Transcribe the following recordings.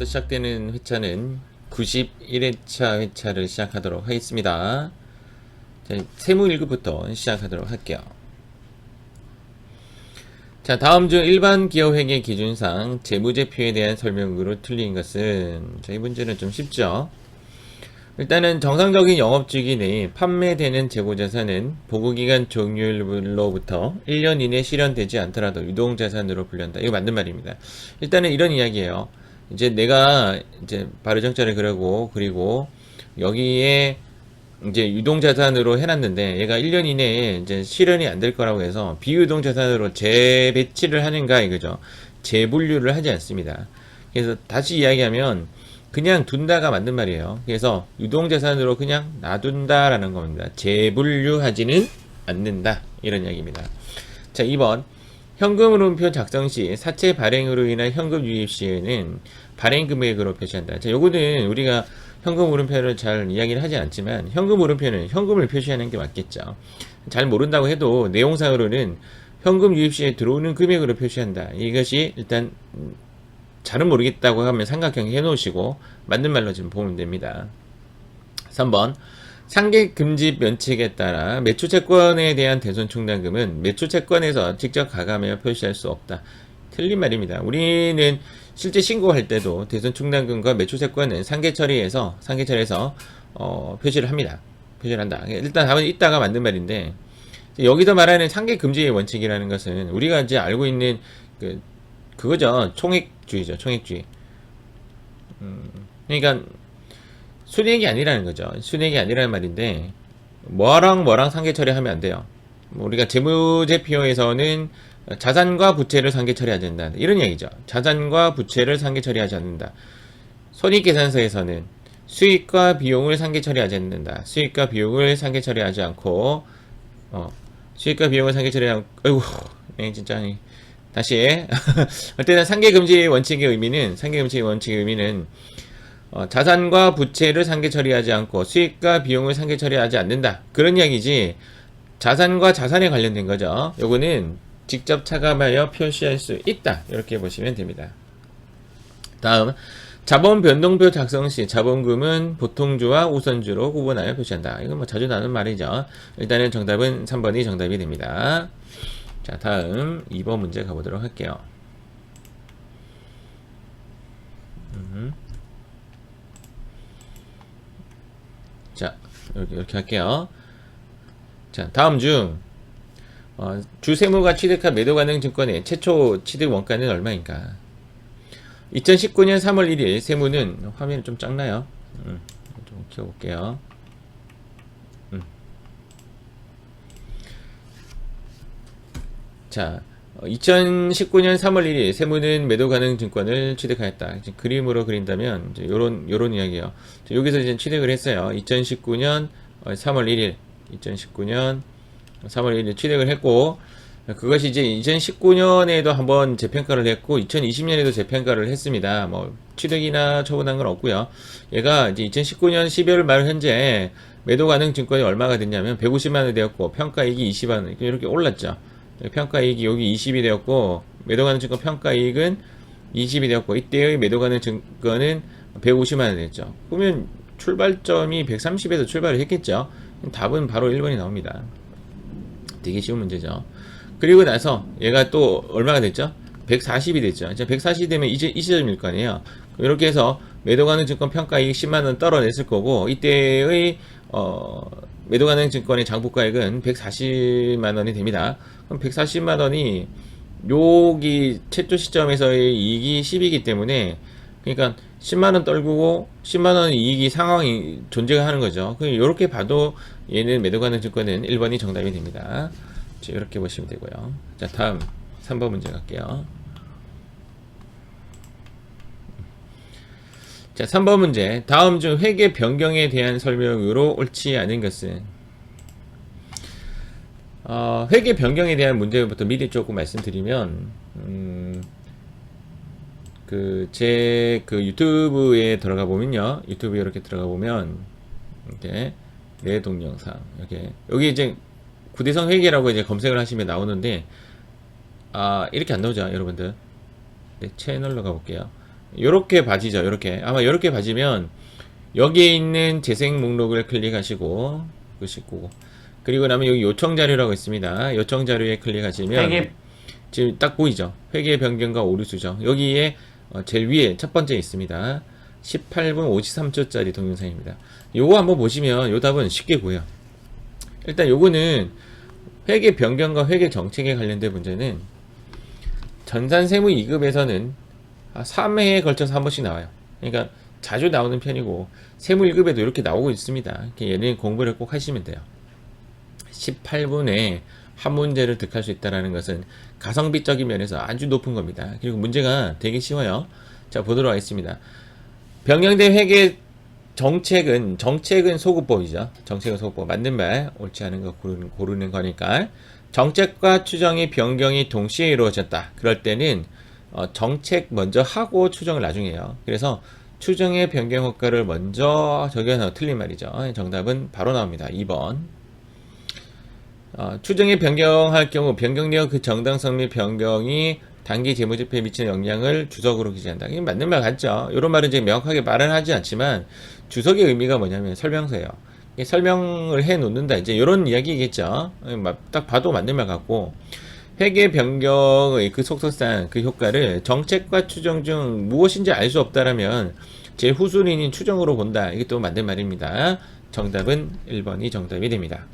1회차부터 시작되는 회차는 91회차 회차를 시작하도록 하겠습니다. 자, 세무 1급부터 시작하도록 할게요. 자, 다음 중 일반 기업회계 기준상 재무제표에 대한 설명으로 틀린 것은 자, 이 문제는 좀 쉽죠. 일단은 정상적인 영업주기 내에 판매되는 재고자산은 보고기간 종료일로부터 1년 이내 실현되지 않더라도 유동자산으로 불린다. 이거 맞는 말입니다. 일단은 이런 이야기예요. 이제 내가 이제 발효정자를 그리고 그리고 여기에 이제 유동자산으로 해놨는데 얘가 1년 이내에 이제 실현이 안 될 거라고 해서 비유동자산으로 재배치를 하는가 이거죠. 재분류를 하지 않습니다. 그래서 다시 이야기하면 그냥 둔다가 맞는 말이에요. 그래서 유동자산으로 그냥 놔둔다라는 겁니다. 재분류하지는 않는다. 이런 이야기입니다. 자, 2번. 현금 흐름표 작성 시 사채 발행으로 인한 현금 유입 시에는 발행 금액으로 표시한다. 자, 요거는 우리가 현금 흐름표를 잘 이야기를 하지 않지만 현금 흐름표는 현금을 표시하는 게 맞겠죠. 잘 모른다고 해도 내용상으로는 현금 유입 시에 들어오는 금액으로 표시한다. 이것이 일단 음, 잘은 모르겠다고 하면 삼각형 해놓으시고 맞는 말로 지금 보면 됩니다. 3번 상계 금지 면책에 따라 매출 채권에 대한 대손 충당금은 매출 채권에서 직접 가감하여 표시할 수 없다. 틀린 말입니다. 우리는 실제 신고할 때도 대손 충당금과 매출 채권은 상계 처리에서 상계 처리에서 어, 표시를 합니다. 표시를 한다. 일단 답은 이따가 맞는 말인데 여기서 말하는 상계 금지의 원칙이라는 것은 우리가 이제 알고 있는 그 그거죠. 총액주의죠. 총액주의. 음, 그러니까 순액이 아니라는 거죠. 순액이 아니라는 말인데 뭐랑 뭐랑 상계 처리하면 안 돼요. 뭐 우리가 재무제표에서는 자산과 부채를 상계 처리하지 않는다. 이런 얘기죠. 자산과 부채를 상계 처리하지 않는다. 손익계산서에서는 수익과 비용을 상계 처리하지 않는다. 수익과 비용을 상계 처리하지 않고 어, 수익과 비용을 상계 처리하고 아이고, 네, 진짜 다시 어쨌든 상계 금지 원칙의 의미는 상계 금지 원칙의 의미는 어, 자산과 부채를 상계 처리하지 않고 수익과 비용을 상계 처리하지 않는다 그런 이야기지 자산과 자산에 관련된 거죠. 요거는 직접 차감하여 표시할 수 있다 이렇게 보시면 됩니다. 다음 자본 변동표 작성 시 자본금은 보통주와 우선주로 구분하여 표시한다. 이건 뭐 자주 나오는 말이죠. 일단은 정답은 3번이 정답이 됩니다. 자, 다음 2번 문제 가보도록 할게요. 음. 자, 이렇게, 이렇게 할게요. 자, 다음 중, 어, 주세무가 취득한 매도 가능 증권의 최초 취득 원가는 얼마인가? 2019년 3월 1일 세무는 화면이 좀 작나요? 음, 좀 키워볼게요. 자, 2019년 3월 1일 세무는 매도 가능 증권을 취득하였다. 그림으로 그린다면 이제 요런 요런 이야기예요. 자, 여기서 이제 취득을 했어요. 2019년 3월 1일, 2019년 3월 1일 취득을 했고 그것이 이제 2019년에도 한번 재평가를 했고 2020년에도 재평가를 했습니다. 뭐 취득이나 처분한 건 없고요. 얘가 이제 2019년 12월 말 현재 매도 가능 증권이 얼마가 됐냐면 150만 원이 되었고 평가이익이 20만 원 이렇게 올랐죠. 평가이익이 여기 20이 되었고 매도가능 증권 평가이익은 20이 되었고 이때의 매도가능 증권은 150만 원 됐죠. 그러면 출발점이 130에서 출발을 했겠죠. 답은 바로 1번이 나옵니다. 되게 쉬운 문제죠. 그리고 나서 얘가 또 얼마가 됐죠? 140이 됐죠. 이제 140이 되면 이제 이 시점일 거 아니에요. 이렇게 해서 매도가능 증권 평가이익 10만 원 떨어냈을 거고 이때의 어 매도 가능 증권의 장부가액은 140만 원이 됩니다. 그럼 140만 원이 여기 최초 시점에서의 이익이 10이기 때문에 그러니까 10만 원 떨구고 10만 원 이익이 상황이 존재가 하는 거죠. 이렇게 봐도 얘는 매도 가능 증권은 1번이 정답이 됩니다. 이렇게 보시면 되고요. 자, 다음 3번 문제 갈게요. 자, 3번 문제. 다음 중 회계 변경에 대한 설명으로 옳지 않은 것은 어, 회계 변경에 대한 문제부터 미리 조금 말씀드리면 음, 그제그 그 유튜브에 들어가 보면요. 유튜브에 이렇게 들어가 보면 이렇게 내 동영상 이렇게 여기 이제 구대성 회계라고 이제 검색을 하시면 나오는데 아 이렇게 안 나오죠 여러분들 네, 채널로 가볼게요 요렇게 봐지죠. 요렇게. 아마 요렇게 봐지면 여기에 있는 재생 목록을 클릭하시고 그시고 그리고 나면 여기 요청 자료라고 있습니다. 요청 자료에 클릭하시면 회계- 지금 딱 보이죠. 회계 변경과 오류 수정. 여기에 어, 제일 위에 첫 번째 있습니다. 18분 53초짜리 동영상입니다. 요거 한번 보시면 요 답은 쉽게 보여. 일단 요거는 회계 변경과 회계 정책에 관련된 문제는 전산 세무 2급에서는 3회에 걸쳐서 한 번씩 나와요. 그러니까 자주 나오는 편이고 세무 1급에도 이렇게 나오고 있습니다. 얘는 공부를 꼭 하시면 돼요. 18분에 한 문제를 득할 수 있다는 것은 가성비적인 면에서 아주 높은 겁니다. 그리고 문제가 되게 쉬워요. 자, 보도록 하겠습니다. 변경된 회계 정책은, 정책은 소구법이죠. 정책은 소구법. 맞는 말, 옳지 않은 거 고르는, 고르는 거니까. 정책과 추정이 변경이 동시에 이루어졌다. 그럴 때는 어, 정책 먼저 하고 추정을 나중에 해요. 그래서 추정의 변경 효과를 먼저 적용해서 틀린 말이죠. 정답은 바로 나옵니다. 2번. 어, 추정에 변경할 경우 변경력 그 정당성 및 변경이 단기 재무제표에 미치는 영향을 주석으로 기재한다. 이게 맞는 말 같죠? 이런 말은 이제 명확하게 말은 하지 않지만 주석의 의미가 뭐냐면 설명서예요. 설명을 해 놓는다. 이제 이런 이야기겠죠. 예, 막- 딱 봐도 맞는 말 같고 회계 변경의 그 속성상 그 효과를 정책과 추정 중 무엇인지 알 수 없다라면 제 후순위인 추정으로 본다. 이게 또 맞는 말입니다. 정답은 1번이 정답이 됩니다.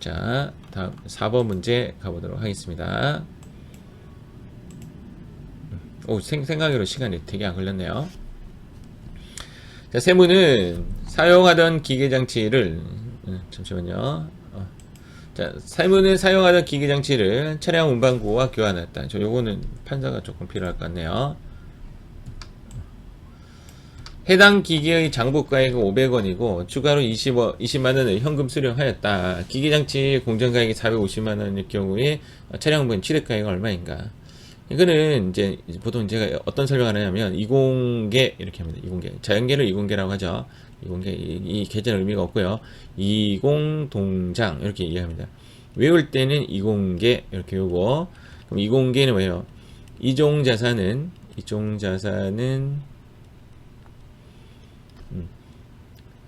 자, 다음 4번 문제 가보도록 하겠습니다. 오, 생, 생각으로 시간이 되게 안 걸렸네요. 자, 세무는 사용하던 기계장치를, 음, 잠시만요. 어. 자, 세무는 사용하던 기계 장치를 차량 운반구와 교환했다. 저 요거는 판사가 조금 필요할 것 같네요. 해당 기기의 장부 가액은 500원이고 추가로 20원, 20만 원을 현금 수령하였다. 기기장치 공정 가액이 450만 원일 경우에 차량분 취득 가액은 얼마인가? 이거는 이제 보통 제가 어떤 설명을 하냐면 이공계 이렇게 합니다. 이공계 자연계를 이공계라고 하죠. 이공계 이, 이 계좌는 의미가 없고요. 이공동장 이렇게 이해합니다. 외울 때는 이공계 이렇게 외우고 그럼 이공계는 뭐예요? 이종 자산은 이종 자산은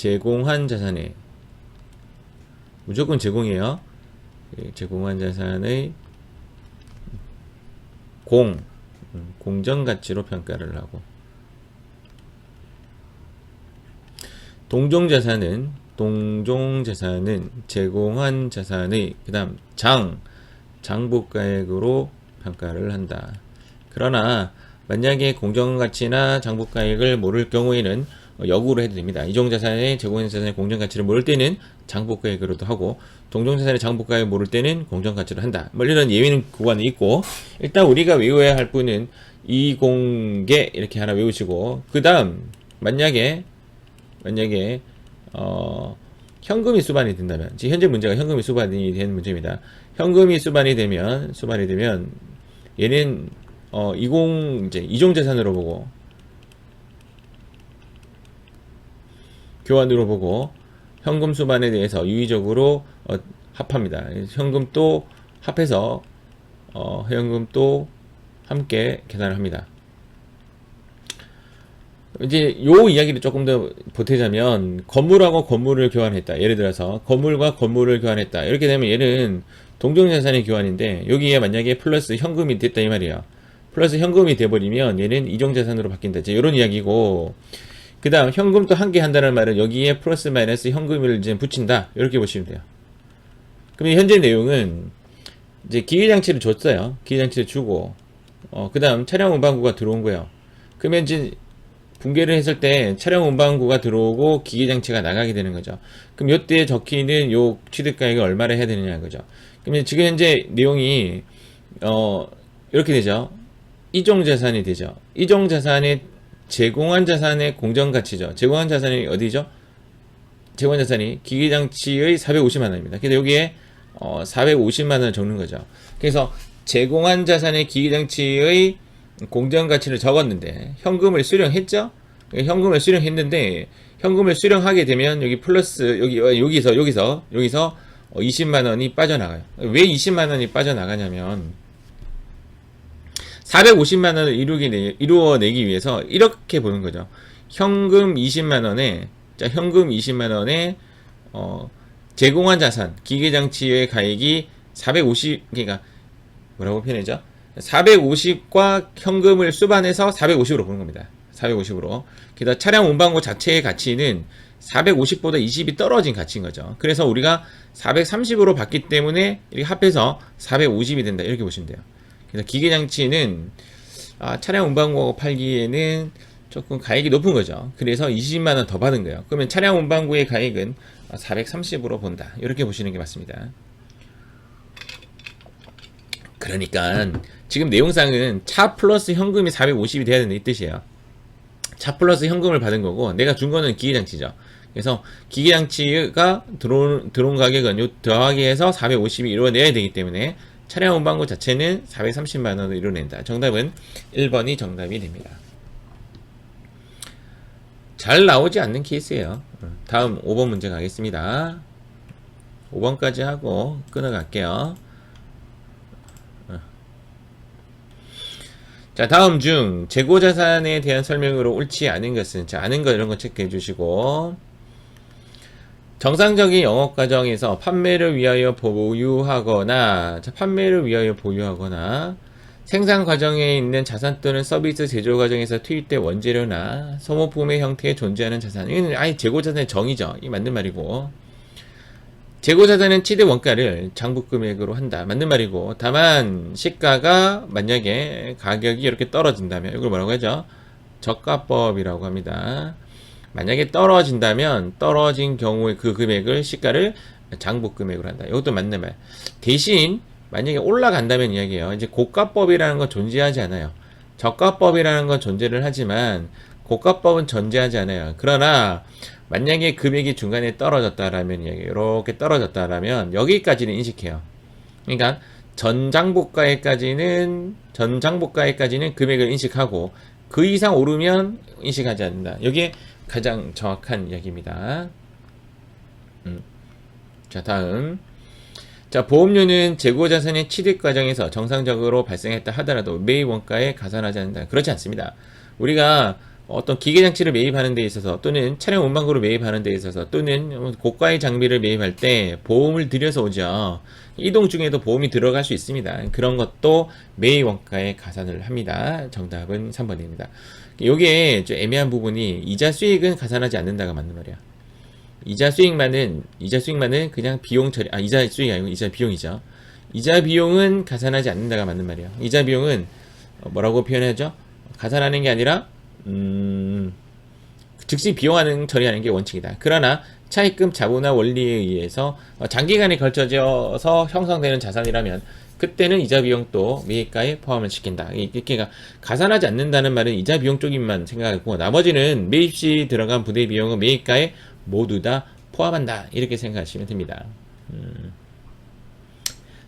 제공한 자산의 무조건 제공이에요. 예, 제공한 자산의 공 음, 공정 가치로 평가를 하고 동종 자산은 동종 자산은 제공한 자산의 그 다음 장 장부가액으로 평가를 한다. 그러나 만약에 공정가치나 장부가액을 모를 경우에는 어, 역으로 해도 됩니다. 이종자산의 제공한 자산의 공정가치를 모를 때는 장부가액으로도 하고 동종자산의 장부가액을 모를 때는 공정가치로 한다. 뭐 이런 예외는 구간이 있고 일단 우리가 외워야 할 분은 이공계 이렇게 하나 외우시고 그 다음 만약에 만약에 어 현금이 수반이 된다면 지금 현재 문제가 현금이 수반이 되는 문제입니다. 현금이 수반이 되면 수반이 되면 얘는 어 이공 이제 이종자산으로 보고 교환으로 보고 현금 수반에 대해서 유의적으로 어, 합합니다. 현금 또 합해서 어, 현금 또 함께 계산을 합니다. 이제 요 이야기를 조금 더 보태자면 건물하고 건물을 교환했다. 예를 들어서 건물과 건물을 교환했다. 이렇게 되면 얘는 동종자산의 교환인데 여기에 만약에 플러스 현금이 됐다 이 말이에요. 플러스 현금이 돼버리면 얘는 이종자산으로 바뀐다. 이제 이런 이야기고 그 다음 현금도 한 개 한다는 말은 여기에 플러스 마이너스 현금을 이제 붙인다. 이렇게 보시면 돼요. 그럼 현재 내용은 이제 기계장치를 줬어요. 기계장치를 주고 어, 그 다음 차량 운반구가 들어온 거예요. 그러면 이제 붕괴를 했을 때 차량 운반구가 들어오고 기계 장치가 나가게 되는 거죠. 그럼 요때 적히는 요 취득 가액을 얼마를 해야 되느냐는 거죠. 그러면 지금 현재 내용이 어 이렇게 되죠. 이종 자산이 되죠. 이종 자산의 제공한 자산의 공정 가치죠. 제공한 자산이 어디죠? 제공한 자산이 기계 장치의 450만 원입니다. 근데 여기에 어 450만 원을 적는 거죠. 그래서 제공한 자산의 기계 장치의 공정 가치를 적었는데 현금을 수령했죠. 현금을 수령했는데 현금을 수령하게 되면 여기 플러스 여기 어, 여기서 여기서 여기서 어, 20만 원이 빠져나가요. 왜 20만 원이 빠져나가냐면 450만 원을 이루기 이루어내기 위해서 이렇게 보는 거죠. 현금 20만 원에 자 현금 20만 원에 어 제공한 자산 기계 장치의 가액이 450 그러니까 뭐라고 표현하죠? 450과 현금을 수반해서 450으로 보는 겁니다. 450으로. 게다가 차량 운반고 자체의 가치는 450보다 20이 떨어진 가치인 거죠. 그래서 우리가 430으로 봤기 때문에 이렇게 합해서 450이 된다. 이렇게 보시면 돼요. 그래서 기계 장치는 아, 차량 운반고 팔기에는 조금 가액이 높은 거죠. 그래서 20만 원 더 받은 거예요. 그러면 차량 운반구의 가액은 430으로 본다. 이렇게 보시는 게 맞습니다. 그러니까 지금 내용상은 차 플러스 현금이 450이 돼야 된다 이 뜻이에요. 차 플러스 현금을 받은 거고 내가 준 거는 기계장치죠. 그래서 기계장치가 들어온, 가격은 요 더하기 해서 450이 이루어내야 되기 때문에 차량 운반고 자체는 430만 원을 이뤄낸다. 정답은 1번이 정답이 됩니다. 잘 나오지 않는 케이스예요. 다음 5번 문제 가겠습니다. 5번까지 하고 끊어갈게요. 자, 다음 중 재고 자산에 대한 설명으로 옳지 않은 것은 자, 아는 거 이런 거 체크해 주시고 정상적인 영업 과정에서 판매를 위하여 보유하거나 자, 판매를 위하여 보유하거나 생산 과정에 있는 자산 또는 서비스 제조 과정에서 투입된 원재료나 소모품의 형태에 존재하는 자산. 이건 아예 재고 자산의 정의죠. 이 맞는 말이고. 재고 자산은 치대 원가를 장부 금액으로 한다. 맞는 말이고. 다만 시가가 만약에 가격이 이렇게 떨어진다면 이걸 뭐라고 하죠? 저가법이라고 합니다. 만약에 떨어진다면 떨어진 경우에 그 금액을 시가를 장부 금액으로 한다. 이것도 맞는 말. 대신 만약에 올라간다면 이야기예요. 이제 고가법이라는 건 존재하지 않아요. 저가법이라는 건 존재를 하지만 고가법은 존재하지 않아요. 그러나 만약에 금액이 중간에 떨어졌다라면 이렇게 떨어졌다라면 여기까지는 인식해요. 그러니까 전장복가액까지는 전장복가액까지는 금액을 인식하고 그 이상 오르면 인식하지 않는다. 여기에 가장 정확한 이야기입니다. 음. 자 다음 자, 보험료는 재고 자산의 취득 과정에서 정상적으로 발생했다 하더라도 매입 원가에 가산하지 않는다. 그렇지 않습니다. 우리가 어떤 기계 장치를 매입하는 데 있어서 또는 차량 운반구를 매입하는 데 있어서 또는 고가의 장비를 매입할 때 보험을 들여서 오죠. 이동 중에도 보험이 들어갈 수 있습니다. 그런 것도 매입 원가에 가산을 합니다. 정답은 3번입니다. 요게 좀 애매한 부분이 이자 수익은 가산하지 않는다가 맞는 말이야. 이자 수익만은 이자 수익만은 그냥 비용 처리 아 이자 수익이 아니고 이자 비용이죠. 이자 비용은 가산하지 않는다가 맞는 말이에요. 이자 비용은 어, 뭐라고 표현하죠? 가산하는 게 아니라 음 즉시 비용하는 처리하는 게 원칙이다. 그러나 차입금 자본화 원리에 의해서 어, 장기간에 걸쳐져서 형성되는 자산이라면 그때는 이자 비용도 매입가에 포함을 시킨다. 이렇게가 가산하지 않는다는 말은 이자 비용 쪽인만 생각하고 나머지는 매입 시 들어간 부대 비용은 매입가에 모두 다 포함한다. 이렇게 생각하시면 됩니다. 음.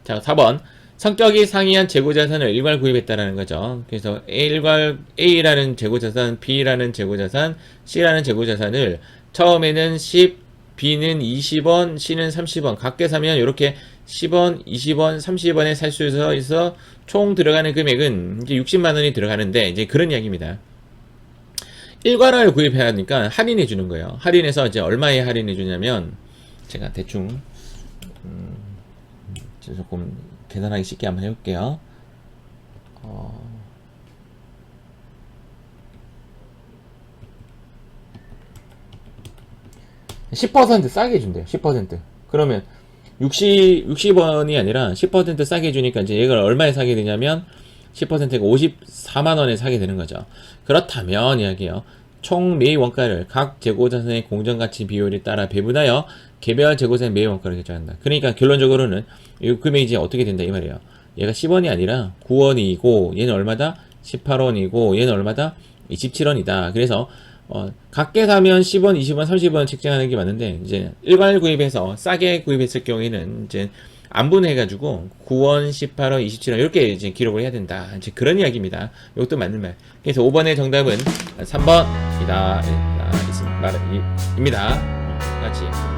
자, 4번. 성격이 상이한 재고자산을 일괄 구입했다라는 거죠. 그래서 일괄 A라는 재고자산, B라는 재고자산, C라는 재고자산을 처음에는 10, B는 20원, C는 30원 각계 사면 이렇게 10원, 20원, 30원에 살 수 있어 총 들어가는 금액은 이제 60만 원이 들어가는데 이제 그런 이야기입니다. 일괄화를 구입해야 하니까 할인해 주는 거예요. 할인해서 이제 얼마에 할인해 주냐면 제가 대충 음, 조금 계산하기 쉽게 한번 해볼게요. 어, (10% 싸게 준대요 10% 그러면 60 60원이 아니라 10% 싸게 주니까 이제 얘가 얼마에 사게 되냐면 10%가 54만 원에 사게 되는 거죠. 그렇다면 이야기요. 총 매입 원가를 각 재고자산의 공정가치 비율에 따라 배분하여 개별 재고자산 매입 원가를 결정한다. 그러니까 결론적으로는 이 금액이 이제 어떻게 된다 이 말이에요. 얘가 10원이 아니라 9원이고 얘는 얼마다? 18원이고 얘는 얼마다? 27원이다. 그래서 어, 각계 사면 10원, 20원, 30원 책정하는 게 맞는데 이제 일괄 구입해서 싸게 구입했을 경우에는 이제 안분해가지고 9원, 18원, 27원 이렇게 이제 기록을 해야 된다. 이제 그런 이야기입니다. 이것도 맞는 말. 그래서 5번의 정답은 3번이다. 입니다. 같이